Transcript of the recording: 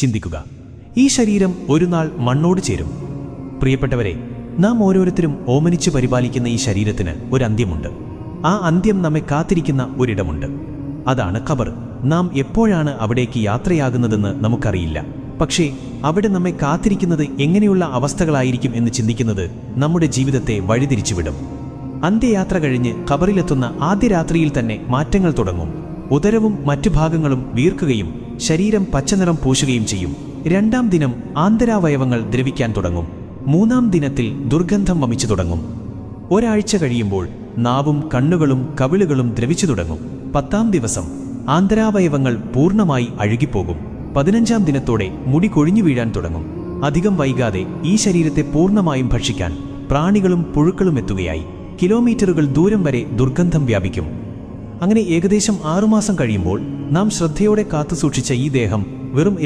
ചിന്തിക്കുക. ഈ ശരീരം ഒരു നാൾ മണ്ണോട് ചേരും. പ്രിയപ്പെട്ടവരെ നാം ഓരോരുത്തരും ഓമനിച്ചു പരിപാലിക്കുന്ന ഈ ശരീരത്തിന് ഒരു അന്ത്യമുണ്ട്. ആ അന്ത്യം നമ്മെ കാത്തിരിക്കുന്ന ഒരിടമുണ്ട്. അതാണ് ഖബർ. നാം എപ്പോഴാണ് അവിടേക്ക് യാത്രയാകുന്നതെന്ന് നമുക്കറിയില്ല. പക്ഷേ അവിടെ നമ്മെ കാത്തിരിക്കുന്നത് എങ്ങനെയുള്ള അവസ്ഥകളായിരിക്കും എന്ന് ചിന്തിക്കുന്നത് നമ്മുടെ ജീവിതത്തെ വഴിതിരിച്ചുവിടും. അന്ത്യയാത്ര കഴിഞ്ഞ് ഖബറിലെത്തുന്ന ആദ്യ രാത്രിയിൽ തന്നെ മാറ്റങ്ങൾ തുടങ്ങും. ഉദരവും മറ്റു ഭാഗങ്ങളും വീർക്കുകയും ശരീരം പച്ചനിറം പൂശുകയും ചെയ്യും. രണ്ടാം ദിനം ആന്തരാവയവങ്ങൾ ദ്രവിക്കാൻ തുടങ്ങും. മൂന്നാം ദിനത്തിൽ ദുർഗന്ധം വമിച്ചു തുടങ്ങും. ഒരാഴ്ച കഴിയുമ്പോൾ നാവും കണ്ണുകളും കവിളുകളും ദ്രവിച്ചു തുടങ്ങും. പത്താം ദിവസം ആന്തരാവയവങ്ങൾ പൂർണമായി അഴുകിപ്പോകും. പതിനഞ്ചാം ദിനത്തോടെ മുടി കൊഴിഞ്ഞു വീഴാൻ തുടങ്ങും. അധികം വൈകാതെ ഈ ശരീരത്തെ പൂർണമായും ഭക്ഷിക്കാൻ പ്രാണികളും പുഴുക്കളും എത്തുകയായി. കിലോമീറ്ററുകൾ ദൂരം വരെ ദുർഗന്ധം വ്യാപിക്കും. അങ്ങനെ ഏകദേശം ആറുമാസം കഴിയുമ്പോൾ നാം ശ്രദ്ധയോടെ കാത്തുസൂക്ഷിച്ച ഈ ദേഹം വെറും